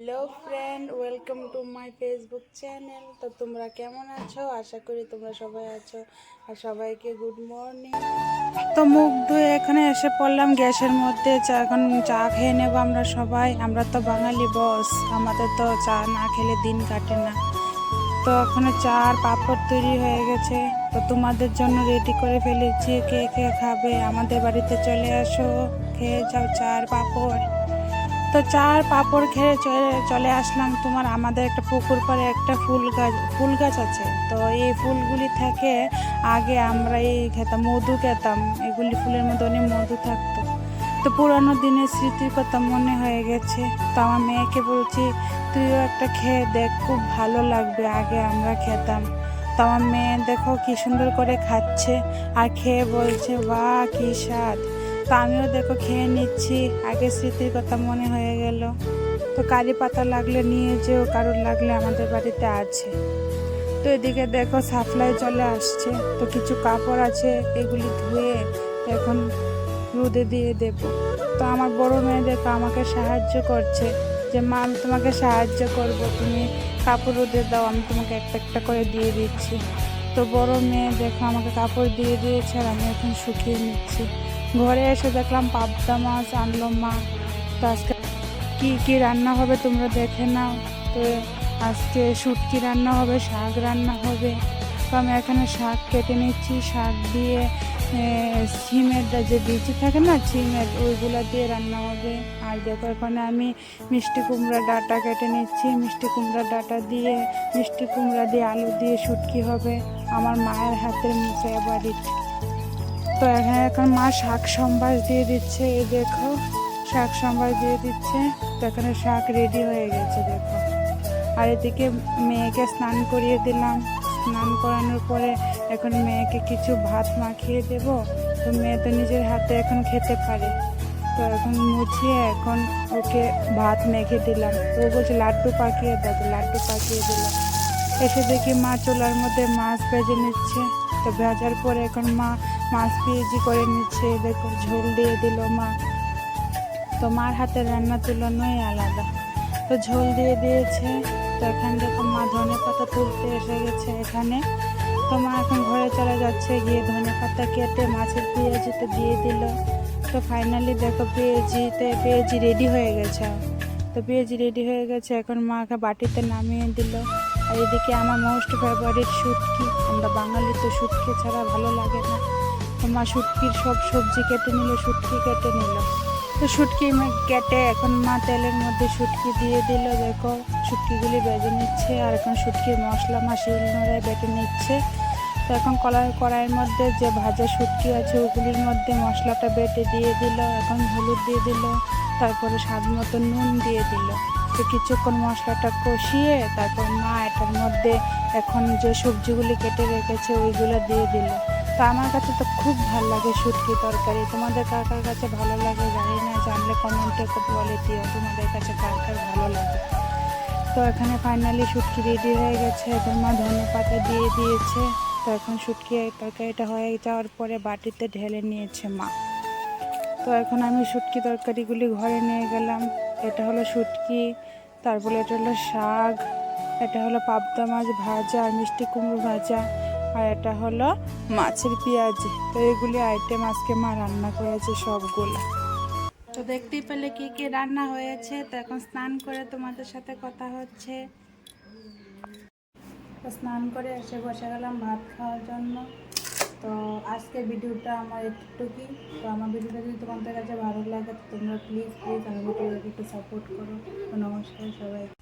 Hello friend welcome to my Facebook channel তো তোমরা কেমন আছো? আশা করি তোমরা সবাই আছো। আর সবাইকে গুড মর্নিং তো মুখ ধুয়ে এখানে এসে পড়লাম। গ্যাসের মধ্যে চা এখন চা খেয়ে নেব আমরা সবাই। আমরা তো বাঙালি বস আমাদের তো চা না খেলে দিন কাটে না। তো ওখানে চা আর পাঁপড় তৈরি হয়ে গেছে। তো তোমাদের জন্য রেডি করে ফেলেছি। কে কে খাবে? আমাদের বাড়িতে চলে আসো। খেয়ে যাও চা আর পাঁপড়। তো চার পাঁপড় খেয়ে চলে- চলে আসলাম তোমার আমাদের একটা পুকুর পাড়ে একটা ফুল গাছ ফুল গাছ আছে। তো এই ফুলগুলি থেকে আগে আমরা এই খেতাম, মধু খেতাম। এগুলি ফুলের মধ্যে অনেক মধু থাকতো। তো পুরানো দিনের স্মৃতির কথা মনে হয়ে গেছে। তো আমার মেয়েকে বলছি, তুইও একটা খেয়ে দেখ, খুব ভালো লাগবে, আগে আমরা খেতাম। তো আমার মেয়ে দেখো কি সুন্দর করে খাচ্ছে, আর খেয়ে বলছে, বাহ, কি স্বাদ। তো আমিও দেখো খেয়ে নিচ্ছি। আগে স্মৃতির কথা মনে হয়ে গেল। তো কারি পাতা লাগলে নিয়ে যেও, কারোর লাগলে আমাদের বাড়িতে আছে। তো এদিকে দেখো সাপ্লাই চলে আসছে। তো কিছু কাপড় আছে, এগুলি ধুয়ে এখন রোদে দিয়ে দেব। তো আমার বড় মেয়ে দেখো আমাকে সাহায্য করছে যে, মা, আমি তোমাকে সাহায্য করব। তুমি কাপড় রোদে দাও, আমি তোমাকে একটা একটা করে দিয়ে দিচ্ছি। তো বড় মেয়ে দেখো আমাকে কাপড় দিয়ে দিয়েছে আর আমি এখন শুকিয়ে নিচ্ছি। ঘরে এসে দেখলাম পাবদা মাছ আনলো মা। তো আজকে কী কী রান্না হবে তোমরা দেখে নাও। তো আজকে শুটকি রান্না হবে, শাক রান্না হবে। তো আমি এখানে শাক কেটে নিচ্ছি, শাক দিয়ে সিমের যে বিচি থাকে না, সিমের, ওইগুলো দিয়ে রান্না হবে। আর দেখো এখানে আমি মিষ্টি কুমড়া ডাটা কেটে নিচ্ছি। মিষ্টি কুমড়া ডাটা দিয়ে, মিষ্টি কুমড়া দিয়ে আলু দিয়ে শুটকি হবে। আমার মায়ের হাতের ফেভারিট তো এখানে এখন মা শাক সম্বাস দিয়ে দিচ্ছে, এই দেখো, শাক সম্বাস দিয়ে দিচ্ছে। তো এখানে শাক রেডি হয়ে গেছে, দেখো। আর এদিকে মেয়েকে স্নান করিয়ে দিলাম। স্নান করানোর পরে এখন মেয়েকে কিছু ভাত মাখিয়ে দেব। তো মেয়ে তো নিজের হাতে এখন খেতে পারে। তো এখন মুছিয়ে এখন ওকে ভাত মেখে দিলাম। ও বলছে, লাড্ডু পাকিয়ে দেবো লাড্ডু পাকিয়ে দিলাম। এসে দেখি মা চোলার মধ্যে মাছ ভেজে নিচ্ছে। তো ভেজার পরে এখন মা মাছ পেঁয়াজি করে নিচ্ছে দেখো ঝোল দিয়ে দিল মা। তো মার হাতের রান্নার তুলনায় আলাদা। তো ঝোল দিয়ে দিয়েছে, তো এখান দেখো মা ধনে পাতা তুলতে এসে গেছে এখানে। তো মা এখন ঘরে চলে যাচ্ছে, গিয়ে ধনে পাতা কেটে মাছের পেঁয়াজিতে দিয়ে দিল। তো ফাইনালি দেখো পেঁয়াজিতে পেঁয়াজি রেডি হয়ে গেছে। তো পেঁয়াজি রেডি হয়ে গেছে, এখন মাকে বাটিতে নামিয়ে দিল। আর এদিকে আমার মোস্ট ফেভারিট শুটকি, আমরা বাঙালি তো শুটকি ছাড়া ভালো লাগে না। মা শুটকির সব সবজি কেটে নিল, শুটকি কেটে নিল। তো শুটকি কেটে এখন মা তেলের মধ্যে শুটকি দিয়ে দিল, দেখো শুটকিগুলি বেজে নিচ্ছে, আর এখন শুটকির মশলা মা নোড়ায় বেটে নিচ্ছে। তো এখন কলাই কড়াইয়ের মধ্যে যে ভাজা শুটকি আছে, ওগুলির মধ্যে মশলাটা বেটে দিয়ে দিল, এখন হলুদ দিয়ে দিল, তারপরে স্বাদ মতো নুন দিয়ে দিল। তো কিছুক্ষণ মশলাটা কষিয়ে তারপর মা এটার মধ্যে এখন যে সবজিগুলি কেটে রেখেছে, ওইগুলো দিয়ে দিল। তো আমার কাছে তো খুব ভালো লাগে শুটকি তরকারি। তোমাদের কার কার কাছে ভালো লাগে? জানি না, জানলে কমেন্টে বলে দিও। তোমাদের কাছে কার কার ভালো লাগে? তো এখানে ফাইনালি শুটকি রেডি হয়ে গেছে। মা ধনে পাতা দিয়ে দিয়েছে। তো এখন শুটকি তরকারিটা হয়ে যাওয়ার পরে বাটিতে ঢেলে নিয়েছে মা। তো এখন আমি শুটকি তরকারিগুলি ঘরে নিয়ে গেলাম। এটা হলো শুটকি তারপরে এটা হলো শাক, এটা হলো পাবদা মাছ ভাজা আর মিষ্টি কুমড়ো ভাজা। আর এটা হলো মাছের পেঁয়াজি। তো এগুলি আইটেম আজকে মা রান্না করেছে সবগুলো। তো দেখতেই পেলে কি কি রান্না হয়েছে। তো এখন স্নান করে তোমাদের সাথে কথা হচ্ছে। তো স্নান করে এসে বসে গেলাম ভাত খাওয়ার জন্য। তো আজকে ভিডিওটা আমার একটুকুই তো আমার ভিডিওটা যদি তোমাদের কাছে ভালো লাগে, তো তোমরা প্লিজ প্লিজ আমার একটু সাপোর্ট করো। তো নমস্কার সবাই